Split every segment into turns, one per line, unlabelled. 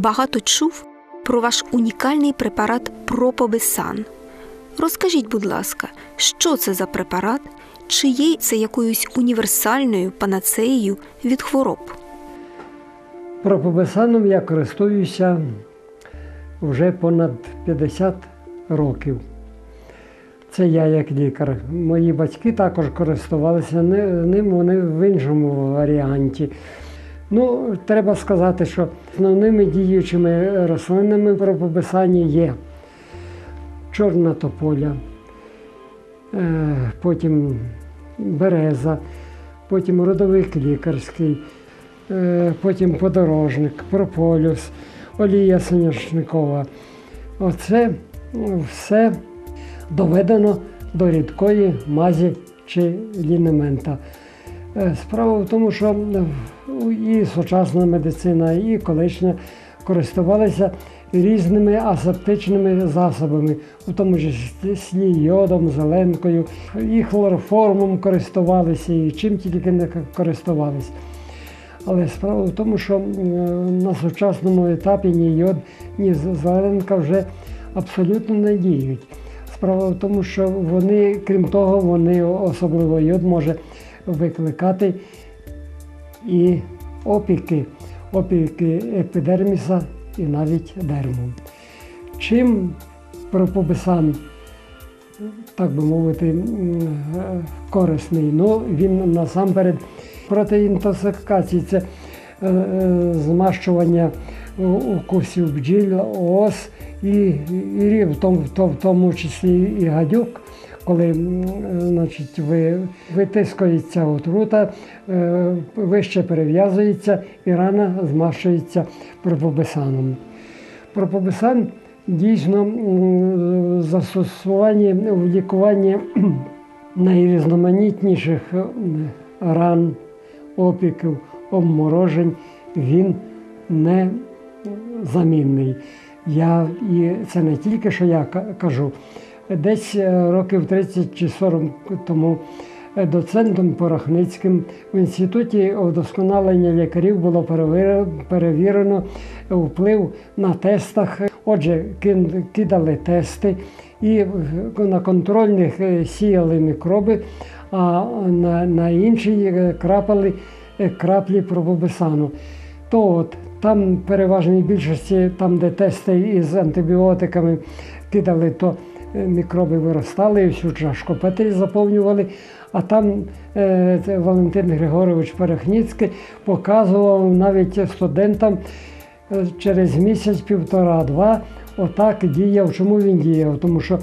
багато чув про ваш унікальний препарат Пропобесан. Розкажіть, будь ласка, що це за препарат, чи є це якоюсь універсальною панацеєю від хвороб?
Пропобесаном я користуюся вже понад 50 років. Це я як лікар. Мої батьки також користувалися ним, вони в іншому варіанті. Ну, треба сказати, що основними діючими рослинами в пропобесанні є чорна тополя, е, потім береза, потім родовик лікарський, е, потім подорожник, прополюс, олія соняшникова. Оце все доведено до рідкої мазі чи лінемента. Е, Справа в тому, що е, і сучасна медицина, і колишня користувалися різними асептичними засобами, у тому числі йодом, зеленкою, і хлороформом користувалися, і чим тільки не користувалися. Але справа в тому, що е, на сучасному етапі ні йод, ні зеленка вже абсолютно не діють. Справа в тому, що вони, крім того, вони особливо йод може викликати і опіки, опіки епідерміса і навіть дерму. Чим пропобесан, так би мовити, е, корисний? Ну, він насамперед проти інтоксикації. Це змащування укусів бджіл, ос і, і в, тому, в тому- числі і гадюк. Коли е, значить, ви, витискується отрута, е, вище перев'язується і рана змащується пропобесаном. Пропобесан дійсно застосування в лікуванні найрізноманітніших е, ран, опіків, обморожень, він не замінний. Я, і це не тільки що я кажу. Десь е, років 30 чи 40 тому е, доцентом Порохницьким в інституті удосконалення лікарів було перевірено вплив на тестах. Отже, кидали тести і на контрольних е, сіяли мікроби, а на, інші крапали краплі пробобесану. То от там переважній більшості, там, де тести із антибіотиками кидали, то е, мікроби виростали і всю чашку петель заповнювали. А там е, Валентин Григорович Перехніцький показував навіть студентам е, через місяць, півтора-два, отак діяв. Чому він діяв? Тому що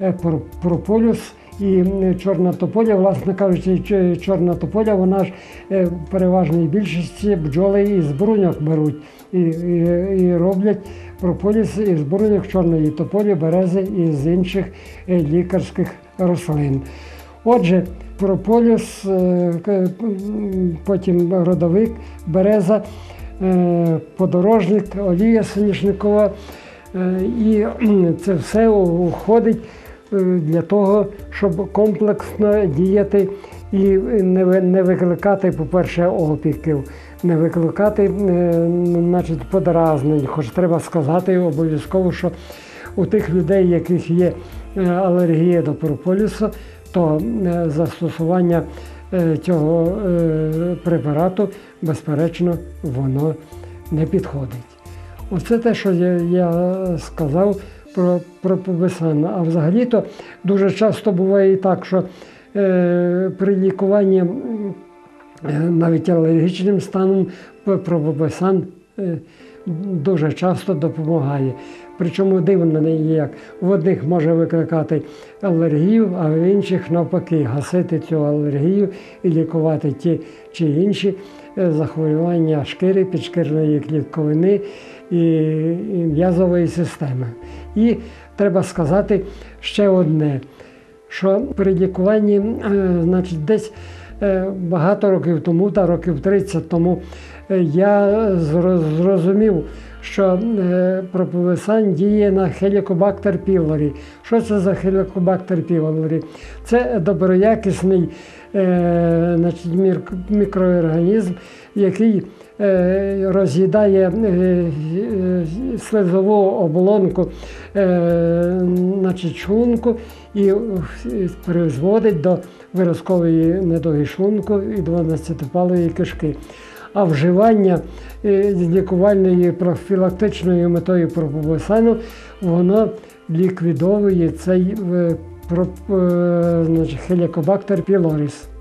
е, про- прополюс і чорна тополя, власне кажучи, чорна тополя, вона ж е, в переважній більшості бджоли із бруньок беруть і, і, і роблять прополіс із бруньок чорної тополі, берези і з інших е, лікарських рослин. Отже, прополіс, е, потім родовик, береза, подорожник, олія соняшникова. І це все входить для того, щоб комплексно діяти і не викликати, по-перше, опіків, не викликати е, значить, подразнень. Хоч треба сказати обов'язково, що у тих людей, яких є е, алергія до прополісу, то е, застосування е, цього е, препарату, безперечно, воно не підходить. Оце те, що я сказав про. А взагалі-то дуже часто буває і так, що е, при лікуванні е, навіть алергічним станом п- пробобесан е, дуже часто допомагає. Причому дивно не як. В одних може викликати алергію, а в інших навпаки гасити цю алергію і лікувати ті чи інші е, захворювання шкіри, підшкірної клітковини і м'язової системи. І треба сказати ще одне, що при лікуванні, е, значить, десь е, багато років тому, та років 30 тому, е, я зрозумів, що е, проповесань діє на хелікобактер пілорі. Що це за хелікобактер пілорі? Це доброякісний е, значить, мікроорганізм, який е, роз'їдає слизову оболонку значить, шлунку і призводить до виразкової недоги шлунку і 12-палої кишки. А вживання е, лікувальної профілактичною метою пропобосану воно ліквідовує цей е, е, значить, хелікобактер пілоріс.